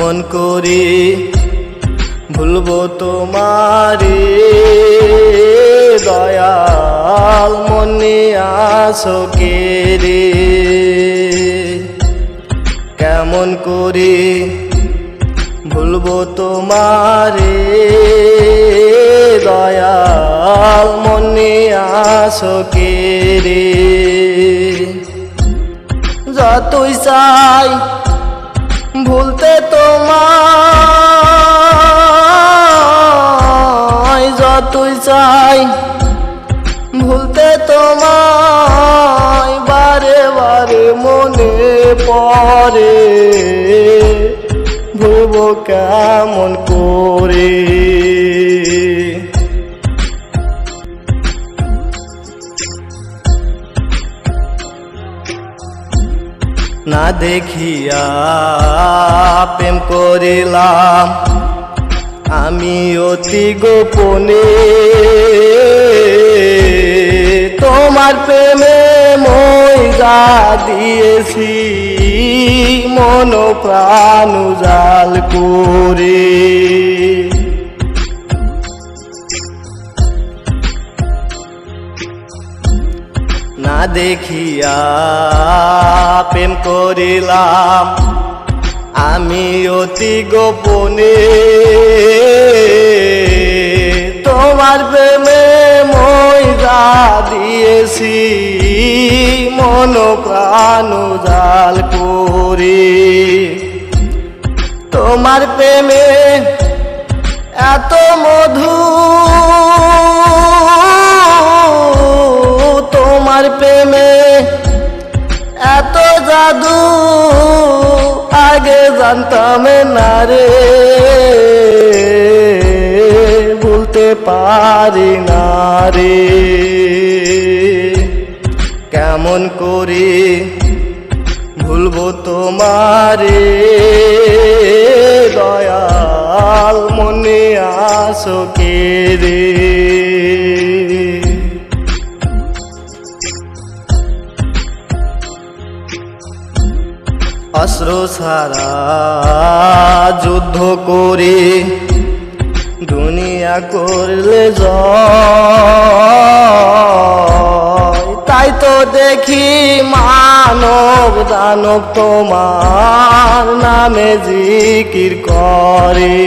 কেমন করি ভুলবো তোমারে। দয়াল মনে আসো রে? কেমন করি ভুলবো তোমারে? দয়াল মনে আসো রে? যতই চাই ভুলতে তোমায় যতই চাই ভুলতে তোমায় বারে বারে মনে পড়ে। ভুলব কেমন করে? না দেখিয়া প্রেম করিলাম। আমি অতি গোপনে তোমার প্রেমে যা দিয়েছি মন প্রাণ জাল করে। দেখিয়া প্রেম করিলাম। আমি অতি গোপনে তোমার প্রেমে যা দিয়েছি মন প্রাণ জাল করে। তোমার প্রেমে এত মধু তোমার প্রেমে এত জাদু, আগে জানতাম না রে। বলতে পারি না রে। কেমন করে ভুলবো তোমারে? দয়াল মনে আসো কে রে? অস্ত্র ছাড়া যুদ্ধ করে, দুনিয়া করলে তাই তো দেখি মানব দানব তোমার নামে জিকির করে।